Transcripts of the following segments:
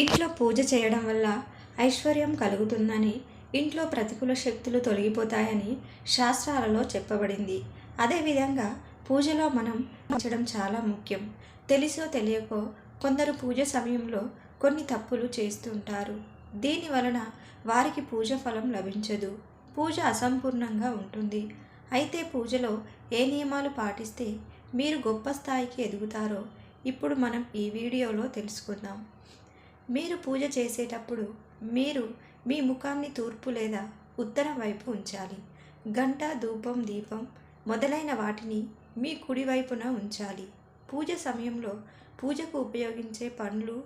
ఇంట్లో పూజ చేయడం వల్ల ఐశ్వర్యం కలుగుతుందని ఇంట్లో ప్రతికూల శక్తులు తొలగిపోతాయని శాస్త్రాలలో చెప్పబడింది. అదేవిధంగా పూజలో మనం ఉంచడం చాలా ముఖ్యం. తెలిసో తెలియకో కొందరు పూజ సమయంలో కొన్ని తప్పులు చేస్తుంటారు దీని వలన వారికి పూజ ఫలం లభించదు. పూజ అసంపూర్ణంగా ఉంటుంది. అయితే పూజలో ఏ నియమాలు పాటిస్తే మీరు గొప్ప స్థాయికి ఎదుగుతారో ఇప్పుడు మనం ఈ వీడియోలో తెలుసుకుందాం. మీరు పూజ చేసేటప్పుడు మీరు మీ ముఖాన్ని తూర్పు లేదా ఉత్తరం వైపు ఉంచాలి. గంట ధూపం దీపం మొదలైన వాటిని మీ కుడివైపున ఉంచాలి. పూజ సమయంలో పూజకు ఉపయోగించే పండ్లు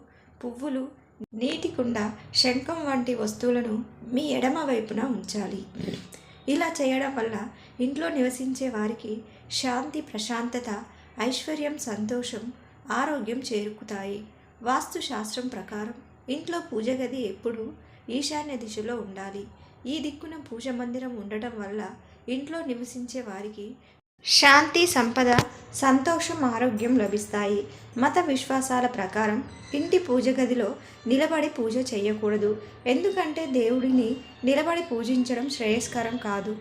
పువ్వులు నీటి కుండ శంఖం వంటి వస్తువులను మీ ఎడమ వైపున ఉంచాలి. ఇలా చేయడం వల్ల ఇంట్లో నివసించే వారికి శాంతి ప్రశాంతత ఐశ్వర్యం సంతోషం ఆరోగ్యం చేరుకుతాయి. వాస్తు శాస్త్రం ప్రకారం ఇంట్లో పూజ గది ఎప్పుడూ ఈశాన్య దిశలో ఉండాలి. ఈ దిక్కున పూజ మందిరం ఉండటం వల్ల ఇంట్లో నివసించే వారికి శాంతి సంపద సంతోషం ఆరోగ్యం లభిస్తాయి. మత విశ్వాసాల ప్రకారం ఇంటి పూజ గదిలో నిలబడి పూజ చేయకూడదు. ఎందుకంటే దేవుడిని నిలబడి పూజించడం శ్రేయస్కరం కాదు.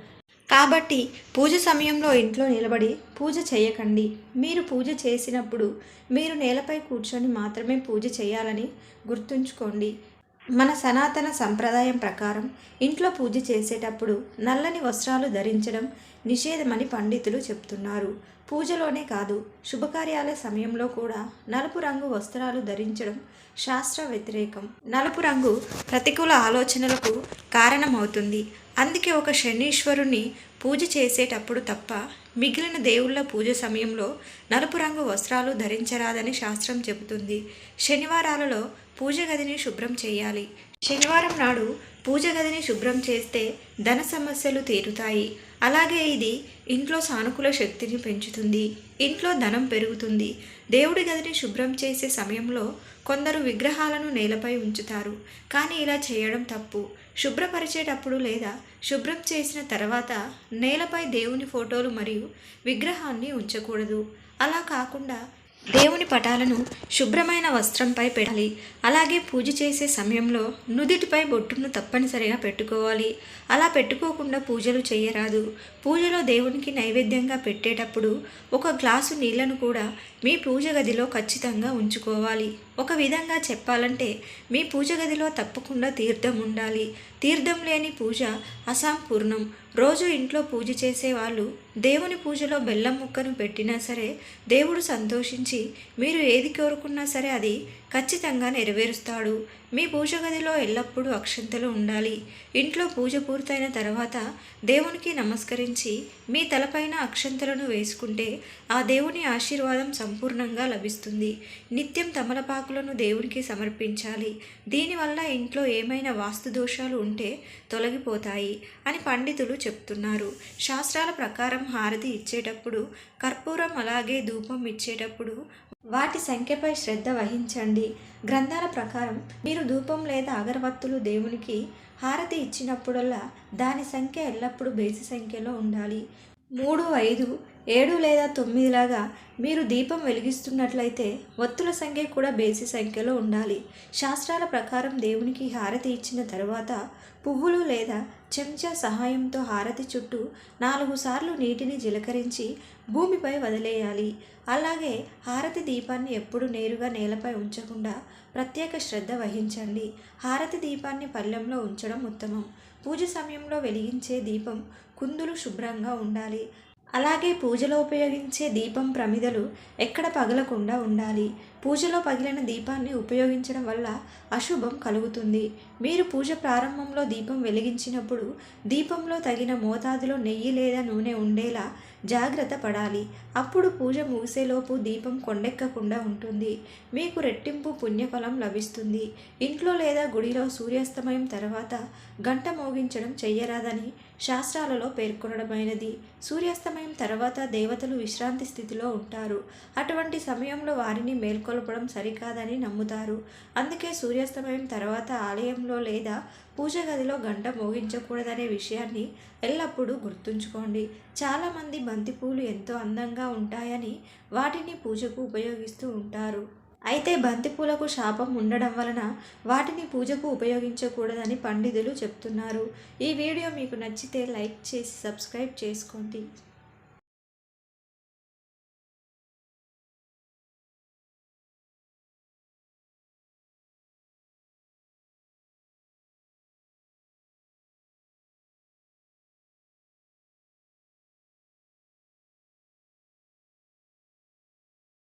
కాబట్టి పూజ సమయంలో ఇంట్లో నిలబడి పూజ చేయకండి. మీరు పూజ చేసినప్పుడు మీరు నేలపై కూర్చొని మాత్రమే పూజ చేయాలని గుర్తుంచుకోండి. మన సనాతన సంప్రదాయం ప్రకారం ఇంట్లో పూజ చేసేటప్పుడు నల్లని వస్త్రాలు ధరించడం నిషేధమని పండితులు చెప్తున్నారు. పూజలోనే కాదు శుభకార్యాల సమయంలో కూడా నలుపు రంగు వస్త్రాలు ధరించడం శాస్త్ర వ్యతిరేకం. నలుపు రంగు ప్రతికూల ఆలోచనలకు కారణమవుతుంది. అందుకే ఒక శనీశ్వరుని పూజ చేసేటప్పుడు తప్ప మిగిలిన దేవుళ్ళ పూజ సమయంలో నలుపు రంగు వస్త్రాలు ధరించరాదని శాస్త్రం చెబుతుంది. శనివారాలలో పూజ గదిని శుభ్రం చేయాలి. శనివారం నాడు పూజ గదిని శుభ్రం చేస్తే ధన సమస్యలు తీరుతాయి. అలాగే ఇది ఇంట్లో సానుకూల శక్తిని పెంచుతుంది. ఇంట్లో ధనం పెరుగుతుంది. దేవుడి గదిని శుభ్రం చేసే సమయంలో కొందరు విగ్రహాలను నేలపై ఉంచుతారు. కానీ ఇలా చేయడం తప్పు. శుభ్రపరిచేటప్పుడు లేదా శుభ్రం చేసిన తర్వాత నేలపై దేవుని ఫోటోలు మరియు విగ్రహాన్ని ఉంచకూడదు. అలా కాకుండా దేవుని పటాలను శుభ్రమైన వస్త్రంపై పెట్టాలి. అలాగే పూజ చేసే సమయంలో నుదిటిపై బొట్టును తప్పనిసరిగా పెట్టుకోవాలి. అలా పెట్టుకోకుండా పూజలు చేయరాదు. పూజలో దేవునికి నైవేద్యంగా పెట్టేటప్పుడు ఒక గ్లాసు నీళ్ళను కూడా మీ పూజ గదిలో ఖచ్చితంగా ఉంచుకోవాలి. ఒక విధంగా చెప్పాలంటే మీ పూజ గదిలో తప్పకుండా తీర్థం ఉండాలి. తీర్థం లేని పూజ అసంపూర్ణం. రోజు ఇంట్లో పూజ చేసే వాళ్ళు దేవుని పూజలో బెల్లం ముక్కను పెట్టినా సరే దేవుడు సంతోషించి మీరు ఏది కోరుకున్నా సరే అది ఖచ్చితంగా నెరవేరుస్తాడు. మీ పూజ గదిలో ఎల్లప్పుడూ అక్షంతలు ఉండాలి. ఇంట్లో పూజ పూర్తయిన తర్వాత దేవునికి నమస్కరించి మీ తలపైన అక్షంతలను వేసుకుంటే ఆ దేవుని ఆశీర్వాదం సంపూర్ణంగా లభిస్తుంది. నిత్యం తమలపాకులను దేవునికి సమర్పించాలి. దీనివల్ల ఇంట్లో ఏమైనా వాస్తు దోషాలు ఉంటే తొలగిపోతాయి అని పండితులు చెప్తున్నారు. శాస్త్రాల ప్రకారం హారతి ఇచ్చేటప్పుడు కర్పూరం అలాగే ధూపం ఇచ్చేటప్పుడు వాటి సంఖ్యపై శ్రద్ధ వహించండి. గ్రంథాల ప్రకారం మీరు ధూపం లేదా అగరవత్తులు దేవునికి హారతి ఇచ్చినప్పుడల్లా దాని సంఖ్య ఎల్లప్పుడూ బేసి సంఖ్యలో ఉండాలి. మూడు ఐదు ఏడు లేదా తొమ్మిదిలాగా మీరు దీపం వెలిగిస్తున్నట్లయితే ఒత్తుల సంఖ్య కూడా బేసి సంఖ్యలో ఉండాలి. శాస్త్రాల ప్రకారం దేవునికి హారతి ఇచ్చిన తర్వాత పువ్వులు లేదా చెంచా సహాయంతో హారతి చుట్టూ నాలుగు సార్లు నీటిని జిలకరించి భూమిపై వదిలేయాలి. అలాగే హారతి దీపాన్ని ఎప్పుడు నేరుగా నేలపై ఉంచకుండా ప్రత్యేక శ్రద్ధ వహించండి. హారతి దీపాన్ని పళ్ళెంలో ఉంచడం ఉత్తమం. పూజ సమయంలో వెలిగించే దీపం కుందులు శుభ్రంగా ఉండాలి. అలాగే పూజలో ఉపయోగించే దీపం ప్రమిదలు ఎక్కడ పగలకుండా ఉండాలి. పూజలో పగిలిన దీపాన్ని ఉపయోగించడం వల్ల అశుభం కలుగుతుంది. మీరు పూజ ప్రారంభంలో దీపం వెలిగించినప్పుడు దీపంలో తగిన మోతాదులో నెయ్యి లేదా నూనె ఉండేలా జాగ్రత్త పడాలి. అప్పుడు పూజ ముగిసేలోపు దీపం కొండెక్కకుండా ఉంటుంది. మీకు రెట్టింపు పుణ్యఫలం లభిస్తుంది. ఇంట్లో లేదా గుడిలో సూర్యాస్తమయం తర్వాత గంట మోగించడం చెయ్యరాదని శాస్త్రాలలో పేర్కొనడమైనది. సూర్యాస్తమయం తర్వాత దేవతలు విశ్రాంతి స్థితిలో ఉంటారు. అటువంటి సమయంలో వారిని మేల్కొ మేల్కొల్పడం సరికాదని నమ్ముతారు. అందుకే సూర్యాస్తమయం తర్వాత ఆలయంలో లేదా పూజ గదిలో గంట మోగించకూడదనే విషయాన్ని ఎల్లప్పుడూ గుర్తుంచుకోండి. చాలామంది బంతిపూలు ఎంతో అందంగా ఉంటాయని వాటిని పూజకు ఉపయోగిస్తూ ఉంటారు. అయితే బంతిపూలకు శాపం ఉండడం వలన వాటిని పూజకు ఉపయోగించకూడదని పండితులు చెప్తున్నారు. ఈ వీడియో మీకు నచ్చితే లైక్ చేసి సబ్స్క్రైబ్ చేసుకోండి.